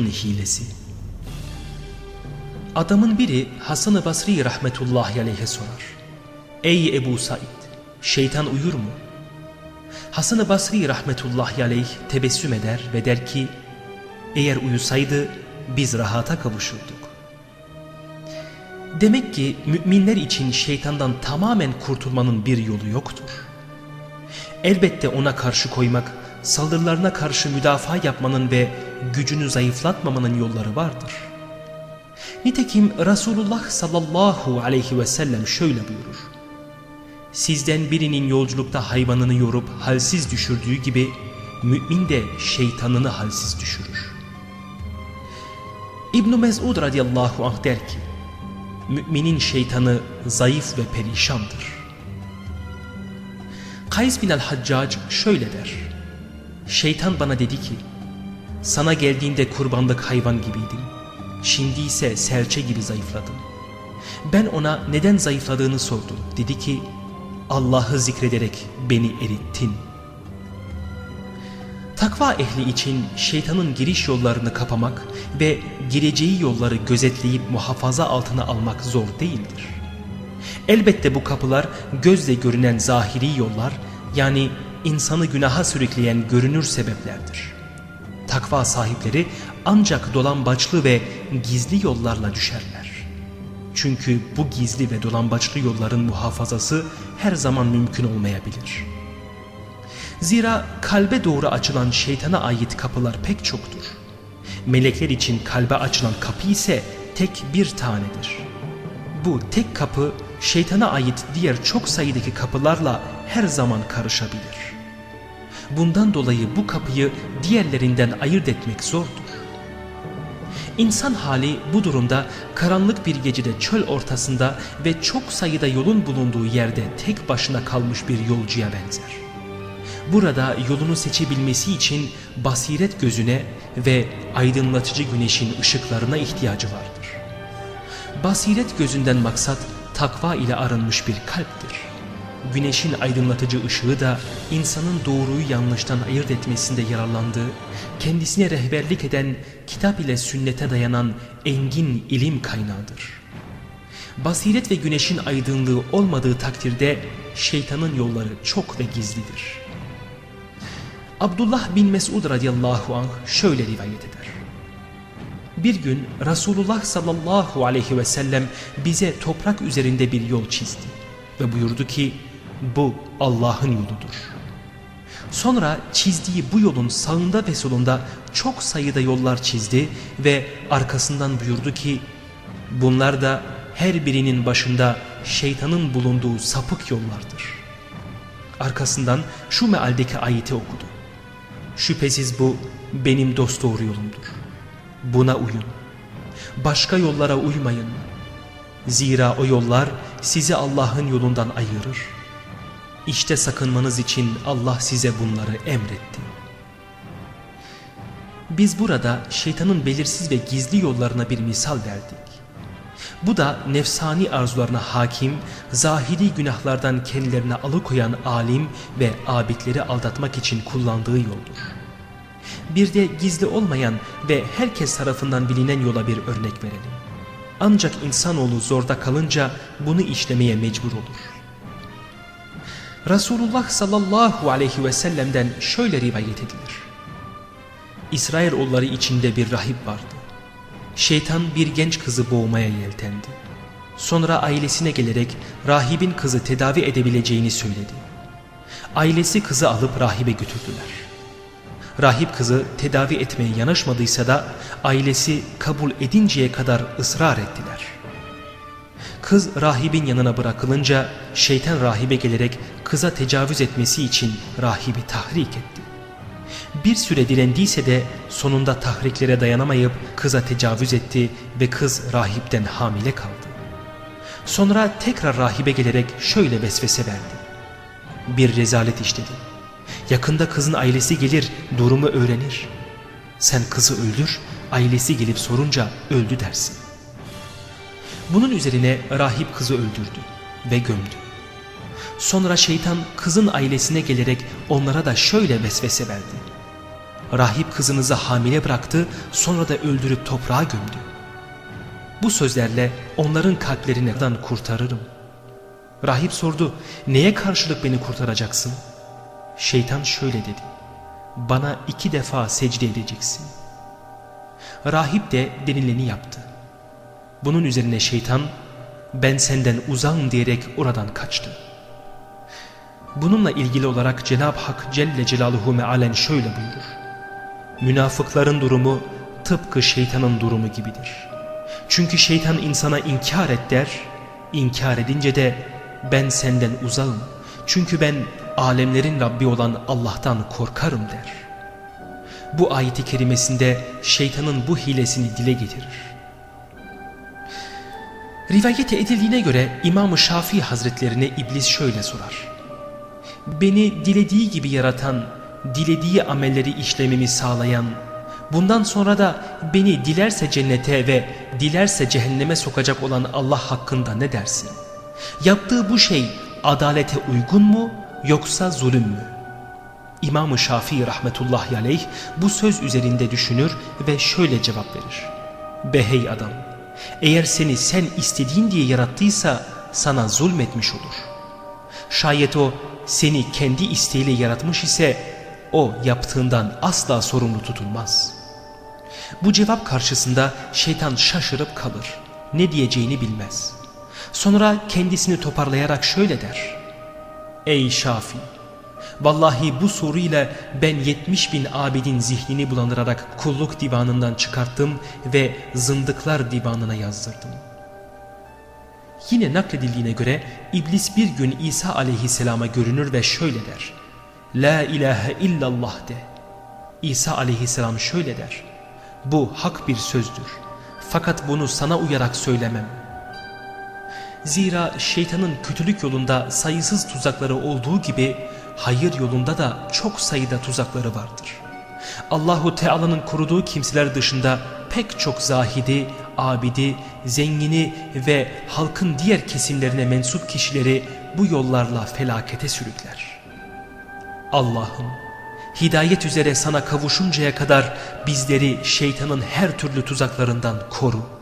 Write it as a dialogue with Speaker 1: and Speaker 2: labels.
Speaker 1: hilesi. Adamın biri Hasan-ı Basri rahmetullahi aleyhe sorar. Ey Ebu Said, şeytan uyur mu? Hasan-ı Basri rahmetullahi aleyh tebessüm eder ve der ki, eğer uyusaydı biz rahata kavuşurduk. Demek ki müminler için şeytandan tamamen kurtulmanın bir yolu yoktur. Elbette ona karşı koymak, saldırılarına karşı müdafaa yapmanın ve gücünü zayıflatmamanın yolları vardır. Nitekim Resulullah sallallahu aleyhi ve sellem şöyle buyurur. Sizden birinin yolculukta hayvanını yorup halsiz düşürdüğü gibi mümin de şeytanını halsiz düşürür. İbn Mez'ud radıyallahu anh der ki, müminin şeytanı zayıf ve perişandır. Kays bin el-Haccac şöyle der. Şeytan bana dedi ki, sana geldiğinde kurbanlık hayvan gibiydim. Şimdi ise serçe gibi zayıfladım. Ben ona neden zayıfladığını sordum. Dedi ki, Allah'ı zikrederek beni erittin. Takva ehli için şeytanın giriş yollarını kapamak ve gireceği yolları gözetleyip muhafaza altına almak zor değildir. Elbette bu kapılar gözle görünen zahiri yollar yani insanı günaha sürükleyen görünür sebeplerdir. Takva sahipleri ancak dolambaçlı ve gizli yollarla düşerler. Çünkü bu gizli ve dolambaçlı yolların muhafazası her zaman mümkün olmayabilir. Zira kalbe doğru açılan şeytana ait kapılar pek çoktur. Melekler için kalbe açılan kapı ise tek bir tanedir. Bu tek kapı şeytana ait diğer çok sayıdaki kapılarla her zaman karışabilir. Bundan dolayı bu kapıyı diğerlerinden ayırt etmek zordur. İnsan hali bu durumda karanlık bir gecede çöl ortasında ve çok sayıda yolun bulunduğu yerde tek başına kalmış bir yolcuya benzer. Burada yolunu seçebilmesi için basiret gözüne ve aydınlatıcı güneşin ışıklarına ihtiyacı vardır. Basiret gözünden maksat takva ile arınmış bir kalptir. Güneşin aydınlatıcı ışığı da insanın doğruyu yanlıştan ayırt etmesinde yararlandığı, kendisine rehberlik eden kitap ile sünnete dayanan engin ilim kaynağıdır. Basiret ve güneşin aydınlığı olmadığı takdirde şeytanın yolları çok ve gizlidir. Abdullah bin Mesud radıyallahu anh şöyle rivayet eder. Bir gün Resulullah sallallahu aleyhi ve sellem bize toprak üzerinde bir yol çizdi ve buyurdu ki bu Allah'ın yoludur. Sonra çizdiği bu yolun sağında ve solunda çok sayıda yollar çizdi ve arkasından buyurdu ki bunlar da her birinin başında şeytanın bulunduğu sapık yollardır. Arkasından şu mealdeki ayeti okudu. Şüphesiz bu benim dost doğru yolumdur. Buna uyun. Başka yollara uymayın. Zira o yollar sizi Allah'ın yolundan ayırır. İşte sakınmanız için Allah size bunları emretti. Biz burada şeytanın belirsiz ve gizli yollarına bir misal verdik. Bu da nefsani arzularına hakim, zahiri günahlardan kendilerine alıkoyan alim ve abidleri aldatmak için kullandığı yoldur. Bir de gizli olmayan ve herkes tarafından bilinen yola bir örnek verelim. Ancak insanoğlu zorda kalınca bunu işlemeye mecbur olur. Resulullah sallallahu aleyhi ve sellem'den şöyle rivayet edilir. İsrailoğulları içinde bir rahip vardı. Şeytan bir genç kızı boğmaya yeltendi. Sonra ailesine gelerek rahibin kızı tedavi edebileceğini söyledi. Ailesi kızı alıp rahibe götürdüler. Rahip kızı tedavi etmeye yanaşmadıysa da ailesi kabul edinceye kadar ısrar ettiler. Kız rahibin yanına bırakılınca şeytan rahibe gelerek kıza tecavüz etmesi için rahibi tahrik etti. Bir süre direndiyse de sonunda tahriklere dayanamayıp kıza tecavüz etti ve kız rahipten hamile kaldı. Sonra tekrar rahibe gelerek şöyle vesvese verdi. Bir rezalet işledim. Yakında kızın ailesi gelir durumu öğrenir. Sen kızı öldür ailesi gelip sorunca öldü dersin. Bunun üzerine rahip kızı öldürdü ve gömdü. Sonra şeytan kızın ailesine gelerek onlara da şöyle vesvese verdi. rahip kızınızı hamile bıraktı sonra da öldürüp toprağa gömdü. Bu sözlerle onların kalplerinden kurtarırım. Rahip sordu, neye karşılık beni kurtaracaksın? Şeytan şöyle dedi, bana iki defa secde edeceksin. Rahip de denileni yaptı. Bunun üzerine şeytan, ben senden uzağım diyerek oradan kaçtı. Bununla ilgili olarak Cenab-ı Hak Celle Celaluhu mealen şöyle buyurur. Münafıkların durumu tıpkı şeytanın durumu gibidir. Çünkü şeytan insana inkar et der, inkar edince de ben senden uzağım. Çünkü ben alemlerin Rabbi olan Allah'tan korkarım der. Bu ayeti kerimesinde şeytanın bu hilesini dile getirir. Rivayete edildiğine göre İmam-ı Şafii Hazretlerine iblis şöyle sorar. Beni dilediği gibi yaratan, dilediği amelleri işlememi sağlayan, bundan sonra da beni dilerse cennete ve dilerse cehenneme sokacak olan Allah hakkında ne dersin? Yaptığı bu şey adalete uygun mu yoksa zulüm mü? İmam-ı Şafii rahmetullahi aleyh bu söz üzerinde düşünür ve şöyle cevap verir. Behey adam, eğer seni sen istediğin diye yarattıysa sana zulmetmiş olur. Şayet o seni kendi isteğiyle yaratmış ise o yaptığından asla sorumlu tutulmaz. Bu cevap karşısında şeytan şaşırıp kalır. Ne diyeceğini bilmez. Sonra kendisini toparlayarak şöyle der. Ey Şafi! Vallahi bu soruyla ben 70 bin abidin zihnini bulandırarak kulluk divanından çıkarttım ve zındıklar divanına yazdırdım. Yine nakledildiğine göre iblis bir gün İsa aleyhisselama görünür ve şöyle der. La ilahe illallah de. İsa aleyhisselam şöyle der. Bu hak bir sözdür. Fakat bunu sana uyarak söylemem. Zira şeytanın kötülük yolunda sayısız tuzakları olduğu gibi hayır yolunda da çok sayıda tuzakları vardır. Allahu Teala'nın koruduğu kimseler dışında pek çok zahidi, abidi, zengini ve halkın diğer kesimlerine mensup kişileri bu yollarla felakete sürükler. Allah'ım hidayet üzere sana kavuşuncaya kadar bizleri şeytanın her türlü tuzaklarından koru.